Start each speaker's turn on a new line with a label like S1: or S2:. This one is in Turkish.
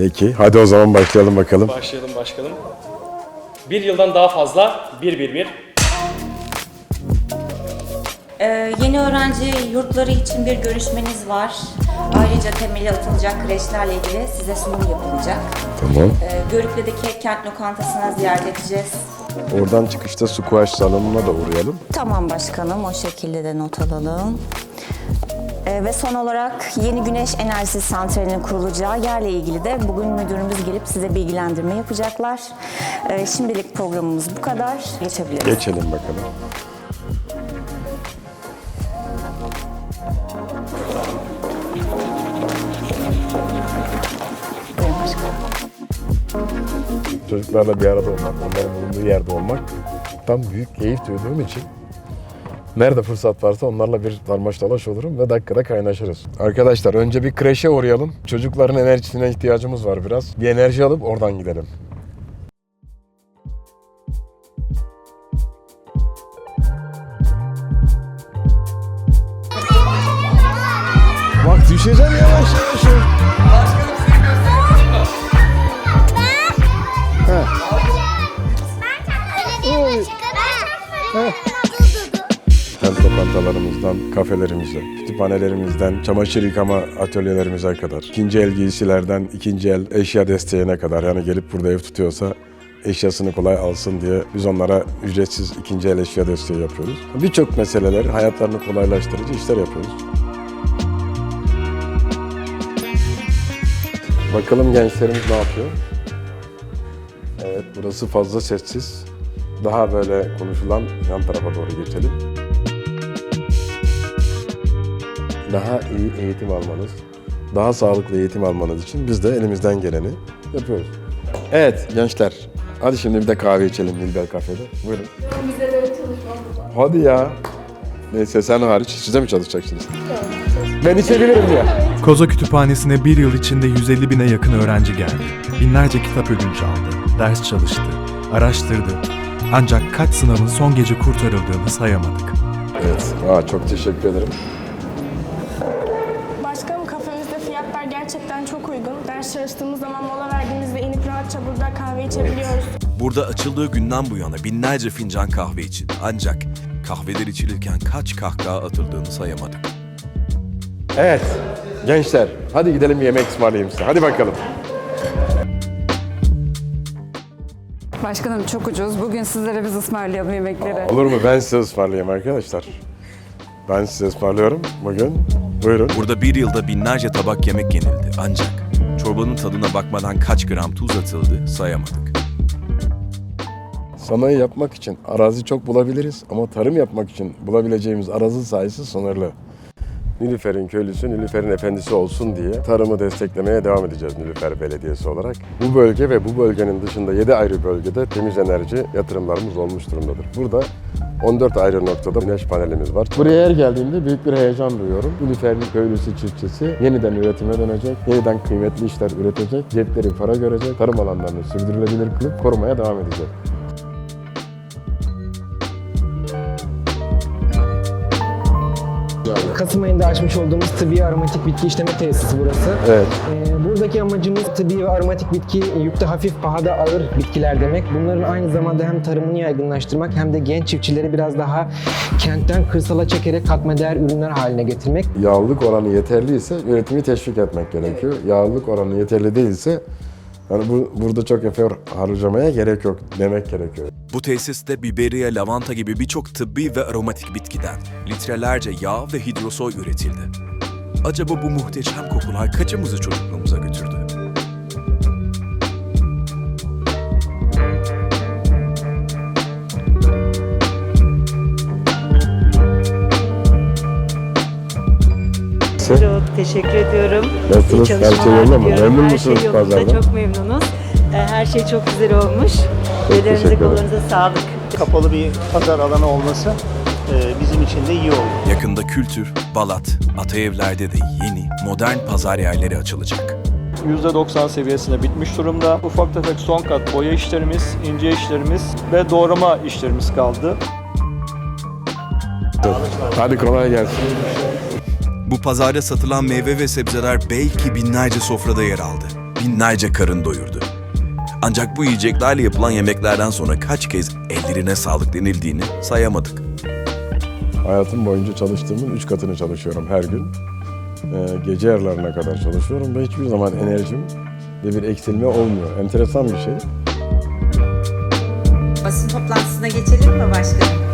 S1: Peki hadi o zaman başlayalım bakalım.
S2: Başlayalım başkanım. Bir yıldan daha fazla 111.
S3: Ee, yeni öğrenci yurtları için bir görüşmeniz var. Ayrıca temeli atılacak kreşlerle ilgili size sunum yapılacak.
S1: Tamam.
S3: Ee, Görükle'deki kent lokantasına ziyaret edeceğiz.
S1: Oradan çıkışta squash salonuna da uğrayalım.
S3: Tamam başkanım, o şekilde de not alalım. Ee, ve son olarak yeni güneş enerjisi santralinin kurulacağı yerle ilgili de bugün müdürümüz gelip size bilgilendirme yapacaklar. Ee, şimdilik programımız bu kadar. Geçebiliriz.
S1: Geçelim bakalım. Çocuklarla bir arada olmak, onların bulunduğu yerde olmak tam büyük keyif duyduğum için nerede fırsat varsa onlarla bir darmaş dalaş olurum ve dakikada kaynaşırız. Arkadaşlar önce bir kreşe uğrayalım. Çocukların enerjisine ihtiyacımız var biraz. Bir enerji alıp oradan gidelim. Bak düşeceğim yavaş yavaş. Lokantalarımızdan, kafelerimize, kütüphanelerimizden, çamaşır yıkama atölyelerimize kadar, ikinci el giysilerden, ikinci el eşya desteğine kadar yani gelip burada ev tutuyorsa eşyasını kolay alsın diye biz onlara ücretsiz ikinci el eşya desteği yapıyoruz. Birçok meseleler, hayatlarını kolaylaştırıcı işler yapıyoruz. Bakalım gençlerimiz ne yapıyor? Evet, burası fazla sessiz. Daha böyle konuşulan yan tarafa doğru geçelim. Daha iyi eğitim almanız, daha sağlıklı eğitim almanız için biz de elimizden geleni yapıyoruz. Evet gençler, hadi şimdi bir de kahve içelim Nilbel Kafede. Buyurun. Hadi ya. Neyse sen hariç size mi çalışacaksınız? Ben içebilirim ya.
S4: Koza Kütüphanesi'ne bir yıl içinde 150 bine yakın öğrenci geldi. Binlerce kitap ödünç aldı, ders çalıştı, araştırdı. Ancak kaç sınavın son gece kurtarıldığını sayamadık.
S1: Evet, Aa, çok teşekkür ederim.
S5: Burada kahve içebiliyoruz.
S6: Burada açıldığı günden bu yana binlerce fincan kahve içildi. Ancak kahveler içilirken kaç kahkaha atıldığını sayamadık.
S1: Evet, gençler hadi gidelim yemek ısmarlayayım size. Hadi bakalım.
S7: Başkanım çok ucuz. Bugün sizlere biz ısmarlayalım yemekleri.
S1: Olur mu? Ben size ısmarlayayım arkadaşlar. Ben size ısmarlıyorum bugün. Buyurun.
S6: Burada bir yılda binlerce tabak yemek yenildi. Ancak çorbanın tadına bakmadan kaç gram tuz atıldı sayamadık.
S1: Sanayi yapmak için arazi çok bulabiliriz ama tarım yapmak için bulabileceğimiz arazi sayısı sınırlı. Nilüfer'in köylüsü, Nilüfer'in efendisi olsun diye tarımı desteklemeye devam edeceğiz Nilüfer Belediyesi olarak. Bu bölge ve bu bölgenin dışında 7 ayrı bölgede temiz enerji yatırımlarımız olmuş durumdadır. Burada 14 ayrı noktada güneş panelimiz var. Buraya her geldiğimde büyük bir heyecan duyuyorum. Nilüfer'in köylüsü, çiftçisi yeniden üretime dönecek, yeniden kıymetli işler üretecek, cepleri para görecek, tarım alanlarını sürdürülebilir kılıp korumaya devam edecek.
S8: Kasım ayında açmış olduğumuz tıbbi aromatik bitki işleme tesisi burası.
S1: Evet.
S8: Ee, buradaki amacımız tıbbi ve aromatik bitki yükte hafif pahada ağır bitkiler demek. Bunların aynı zamanda hem tarımını yaygınlaştırmak hem de genç çiftçileri biraz daha kentten kırsala çekerek katma değer ürünler haline getirmek.
S1: Yağlılık oranı yeterliyse üretimi teşvik etmek gerekiyor. Yağlılık oranı yeterli değilse yani bu, burada çok efor harcamaya gerek yok demek gerekiyor.
S6: Bu tesiste biberiye, lavanta gibi birçok tıbbi ve aromatik bitkiden litrelerce yağ ve hidrosol üretildi. Acaba bu muhteşem kokular kaçımızı çocukluğumuza götürdü?
S9: Teşekkür ediyorum.
S1: Nasılsınız? Her şey yolunda mı? Memnun
S9: Her
S1: musunuz
S9: şey
S1: pazardan?
S9: Çok memnunuz. Ee, Her şey çok güzel olmuş.
S1: Çok
S9: Ellerinize
S1: teşekkür ederim.
S9: kolunuza sağlık.
S10: kapalı bir pazar alanı olması e, bizim için de iyi oldu.
S6: Yakında Kültür, Balat, Ataevler'de de yeni, modern pazar yerleri açılacak.
S11: %90 seviyesinde bitmiş durumda. Ufak tefek son kat boya işlerimiz, ince işlerimiz ve doğrama işlerimiz kaldı.
S1: Hadi kolay gelsin.
S6: Bu pazarda satılan meyve ve sebzeler belki binlerce sofrada yer aldı. binlerce karın doyurdu. Ancak bu yiyeceklerle yapılan yemeklerden sonra kaç kez ellerine sağlık denildiğini sayamadık.
S1: Hayatım boyunca çalıştığımın 3 katını çalışıyorum her gün. Ee, gece yarılarına kadar çalışıyorum ve hiçbir zaman enerjim de bir eksilme olmuyor. Enteresan bir şey.
S9: Basın toplantısına geçelim mi başkanım?